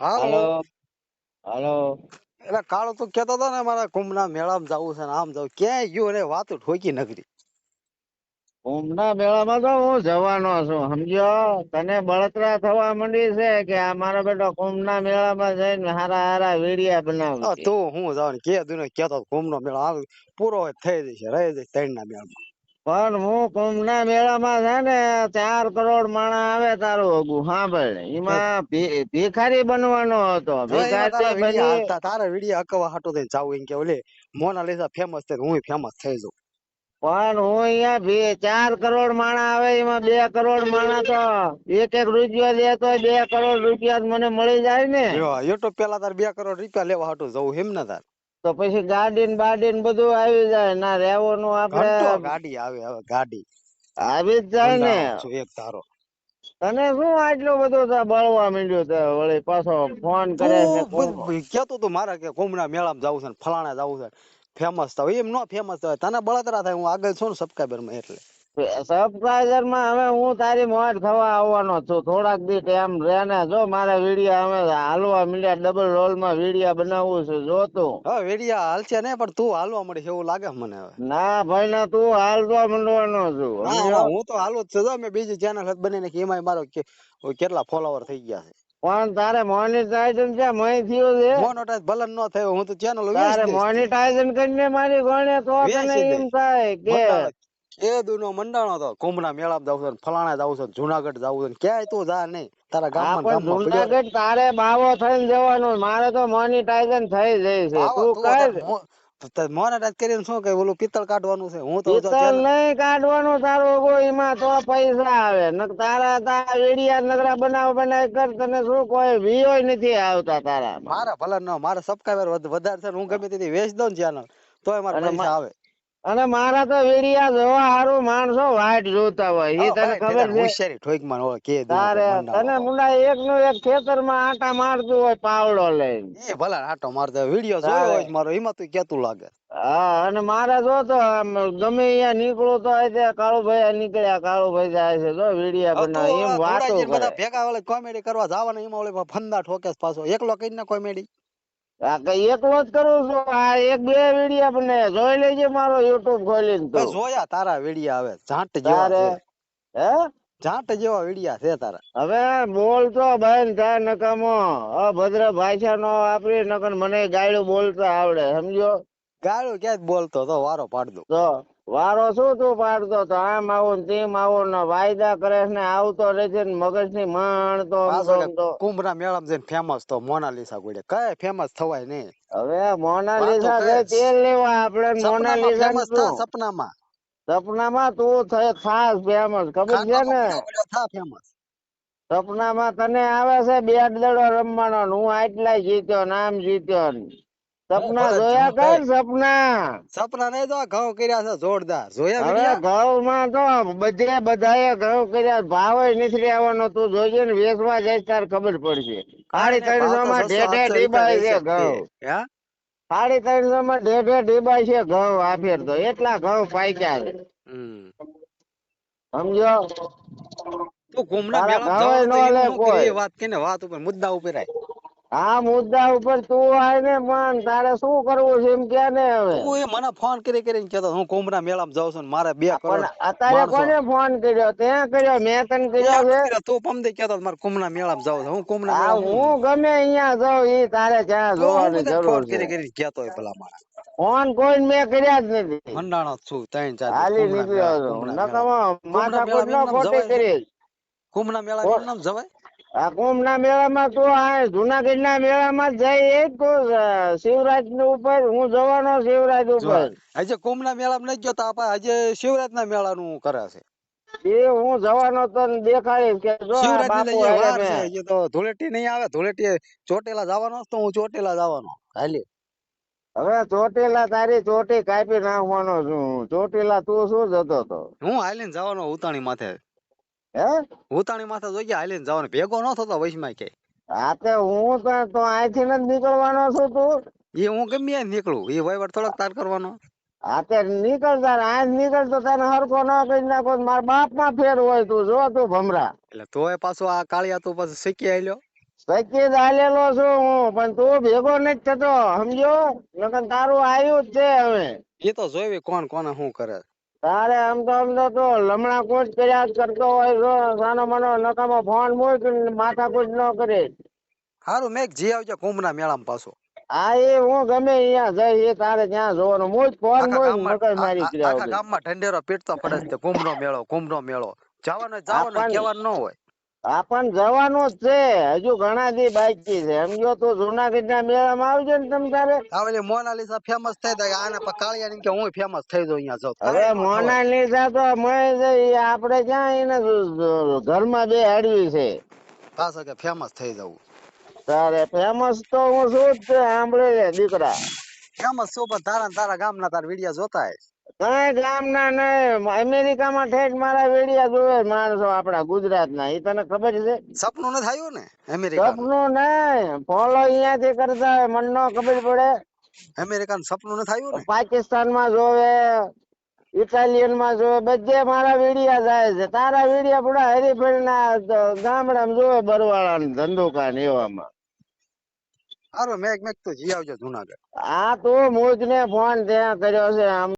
હાલો. હાલો. હાલો. એટલે કાળો તું કેતો હતો ને મારા કુંભના મેળામાં જવું છે ને આમ જવું ક્યાંય ગયું ને વાતું ઠોકી નગરી કુંભના મેળામાં તો હું જવાનો છું સમજ્યો? તને બળતરા થવા માંડી છે કે આ મારો બેટો કુંભના મેળામાં જઈને હારા હારા વેડિયા બનાવ તું હું જવાનું કે દુને કેતો કુંભનો મેળો પૂરો થઈ જશે રહી જશે ત્રણના મેળામાં. પણ હું કુંભના મેળામાં છે ને ચાર કરોડ માણસ આવે તારું હગું સાંભળ એમાં ભેખારી બનવાનો હતો. તારા વીડિયો અકવા હાટો થઈને જાવું એમ કે ઓલે મોનાલિસા ફેમસ થાય હું ફેમસ થઈ જાઉં. પણ હું અહીંયા બે ચાર કરોડ માણા આવે એમાં બે કરોડ માણા તો એક એક રૂપિયો લેતો તો બે કરોડ રૂપિયા મને મળી જાય ને. યુટ્યુબ પેલા તાર બે કરોડ રૂપિયા લેવા હાટું જવું એમ ને તાર? તો પછી ગાડી ને બાડી ને બધું આવી જાય. ના રહેવાનું આપડે ગાડી આવે હવે ગાડી. આવી જ જાય ને. એક તારો તને શું આટલું બધું બળવા માંડ્યું તે? વળી પાછો ફોન કરે છે કેતો તું મારે કે કુંભના મેળામાં જવું છે ને ફલાણા જવું છે. ફેમસ થાવ એમ નો ફેમસ થાય તને બળતરા થાય હું આગળ છું ને સબસ્ક્રાઈબરમાં એટલે. સબસ્ક્રાઈબરમાં હવે હું તારી મોટ થવા આવવાનો છું. થોડાક દી ટાઈમ રે ને જો મારા વિડિયા હવે હાલવા મળ્યા ડબલ રોલમાં વિડિયા બનાવવું છે. જો તું. વેડિયા હાલશે ને પણ તું હાલવા મળે એવું લાગે મને હવે. ના ભાઈ ના તું હાલવા માંડવાનો છું. ના? ના, હું તો હાલું જ છું. મેં બીજી ચેનલ બની નાખી એમાં મારો કેટલા ફોલોવર થઈ ગયા છે. પણ તારે મોનેટાઇઝન છે મય થયું છે. મોનેટાઇઝ ભલે ન થયો હું તો ચેનલ તારે મોનેટાઇઝન કરીને મારી ગણે તો તને એમ થાય કે એ દુનો મંડાણો તો કુંભના મેળા જાવ છે ફલાણા જાવ છે જુનાગઢ જાવ છે ક્યાંય તું જા નહીં. તારા ગામમાં જુનાગઢ તારે બાવો થઈને જવાનું મારે તો મોનિટાઇઝેશન થઈ જાય છે. તું કર. મોનેટાઇઝ કરીને શું કે ઓલું પિત્તળ કાઢવાનું છે? હું તો પિત્તળ નહીં કાઢવાનું તારું ગોઈમાં તો પૈસા આવે. ન તારા તારા વેડિયા નગરા બનાવ બનાવ કર તને શું કોઈ વીઓ નથી આવતા તારા મારા ભલે ન મારે સબસ્ક્રાઇબર વધારે છે હું ગમે તેથી વેચ દઉં ને ચેનલ તોય મારે પૈસા આવે. અને મારા તો વેડિયા જોવા હારું માણસો વાટ જોતા હોય. એ તને ખબર છે? હોશિયારી ઠોકમાં હોય કે તારે તને મુંડા એક નું એક ખેતરમાં આટા મારતું હોય પાવડો લઈને. એ ભલા આટો મારતો વીડિયો જોયો હોય મારો એમાં તું કેતું લાગે. હા અને મારે જો તો ગમે અહીંયા નીકળું તો આજે કાળુ ભાઈ નીકળ્યા કાળુભાઈ જાય છે જો વિડિયા બનાવે એમ વાતો બધા ભેગા ઓલે કોમેડી કરવા જવાના એમાં ઓલે ફંદા ઠોકે પાછો એકલો કરીને કોમેડી આ કઈ એકલો જ કરું છું. આ એક બે વિડિયા મને જોઈ લેજે મારો યુટ્યુબ ખોલીને તું. જોયા તારા વિડિયા આવે જાટ જેવા હે? જાટ જેવા વિડિયા છે તારા. હવે બોલતો ભાઈ થાય નકામો. અભદ્ર ભાષા નો વાપરી નકર મને ગાયડું બોલતા આવડે સમજો ગાયડું ક્યાંક જ બોલતો તો વારો પાડ દો. તો વારો શું તું પાડતો તો? આમ આવું ને તેમ આવો ને વાયદા કરે ને આવતો રહેશે ને મગજની માણતો માં કુંભના મેળામાં જઈને ફેમસ તો મોનાલિસા ગોડે કઈ ફેમસ થવાય નહીં. હવે મોનાલિસા ગઈ તેલ લેવા આપણે મોનાલિસા સપનામાં? સપનામાં તું થઈ ખાસ ફેમસ ખબર છે ને? ફેમસ સપનામાં તને આવે છે બે દડો રમવાનો હું આટલા જીત્યો ને આમ જીત્યો ને. સપના જોયા કર સપના. સપના નહીં તો ઘઉં કર્યા છે જોરદાર. જોયા હવે ઘઉં માં તો બધે બધાએ ઘઉં કર્યા. ભાવ નથી આવવાનો તું જોજે ને વેચવા જાય તાર ખબર પડશે. સાડી ત્રણસો માં ઢેઢે ડીબાય છે ઘઉં. સાડી ત્રણસો માં ઢેઢે ડીબાય છે ઘઉં આ ફેર તો. એટલા ઘઉં પાક્યા છે. સમજો? તું કુંભના તારા મેળામાં ન લે તો એમ ન કરી, કોઈ. એ વાત કઈને વાત ઉપર મુદ્દા ઉપર આય. આ મુદ્દા ઉપર તું આય ને પણ તારે શું કરવું છે એમ કે ને હવે? તું એ મને ફોન કરી કરીને કહેતો હું કોમરા મેળામાં જાઉં છું ને મારે બે કરોડ અત્યારે કોને ફોન કર્યો? તે કર્યો મેં તને કર્યો છે? તું પમદે કહેતો મારે કુંભના મેળામાં જાઉં છું હું કુંભના આ હું ગમે અહીંયા જાઉં ઈ તારે ક્યાં જોવાની જરૂર ફોન છે. કરી કરીને કહેતો હોય પેલા મારા ફોન કોઈ મેં કર્યા જ નથી. મંડાણો છું ત્રણ ચાર હાલી નીકળ્યો કુંભના માથા કોઈ ન ખોટી કરી કુંભના મેળા નામ જવાય? આ કુંભ ના મેળામાં તું આ જુનાગઢ ના મેળામાં જઈ એ તો શિવરાજ શિવરાજ ઉપર? હું જવાનો શિવરાજ ઉપર. આજે કુંભના મેળામાં નથી ગયો તો આપણે આજે શિવરાજના મેળાનું કરે છે. એ હું જવાનો તો ને દેખાડીશ કે જો બાપુ આવે હજી તો ધૂળેટી નહીં આવે ધૂળેટી ચોટેલા જવાનો તો હું ચોટેલા જવાનો. હાલી. હવે ચોટીલા તારી ચોટી કાપી નાખવાનો છું ચોટેલા ચોટીલા તું શું જતો તો? હું હાલીને જવાનો ઉતાણી માથે. હે? ઉતાણી માથે જોઈ ગયા હાલીને જવાનું. ભેગો ન થતો વૈશમાં કે. આ તે હું તો તો અહીંથી જ નીકળવાનો છું તું. એ હું ગમે નીકળું? એ વહીવટ થોડોક તાર કરવાનો. આ તે નીકળ તાર. આ નીકળ તો તને હરકો ન કરી નાખો. માર બાપમાં ફેર હોય તું. જો તું ભમરા. એટલે તોય પાછો આ કાળિયા તું પાછો શીખી આલ્યો જ હાલેલો છું હું. પણ તું ભેગો નથી થતો સમજો નકર તારું આવ્યું જ છે હવે. એ તો જોયું કોણ કોને શું કરે. તારે આમ તો આમ તો લમણા કોચ કર્યા કરતો હોય તો સાનો મનો નકામો ફોન મૂક માથા કૂટ ન કરે. સારું મેં જી આવજો કુંભના મેળામાં પાછો. આ એ હું ગમે અહીંયા જઈ એ તારે ત્યાં જોવાનું. મૂક ફોન મૂક ગામમાં મારી કર્યા આખા ગામમાં ઢંઢેરો પીટતો પડે છે કુંભનો મેળો કુંભનો મેળો. જવાનો જવાનો કહેવાનું ન હોય. આપણ જવાનું જ છે. હજુ ઘણા દી બાકી છે. સમજો તો જુનાગઢ ના મેળામાં આવજો ને તમે તારે. હવે મોનાલિસા ફેમસ થઈ જાય. આને પછી ની કે હું ફેમસ થઈ જાઉં અહીંયા જાઉં હવે. મોનાલિસા તો મળે છે. આપણે ક્યાં એને ઘરમાં બે હાડવી છે. પાછો કે ફેમસ થઈ જવું તારે ફેમસ તો હું શું જ છે સાંભળે દીકરા. ફેમસ શું પણ તારા ને તારા ગામના તારા વિડિયા જોતા હે કઈ ગામના નહીં. અમેરિકામાં ઠેઠ મારા વેડિયા જોવે માણસો આપણા ગુજરાતના. એ તને ખબર છે? સપનું ન થયું ને અમેરિકા સપનું નહીં. ફોલો અહીંયાથી કરતા હોય મને ન ખબર પડે. અમેરિકા સપનું ન થયું ને? પાકિસ્તાનમાં જોવે ઇટાલિયનમાં જોવે બધે મારા વેડિયા જાય છે. તારા વેડિયા પૂરા હરીફળના ગામડામાં જોવે બરવાળા ને ધંધુકા ને એવામાં. સારું મેક મેઘ તો જી આવજો જુનાગઢ. આ તો મોજ ને ફોન ત્યાં કર્યો છે. આમ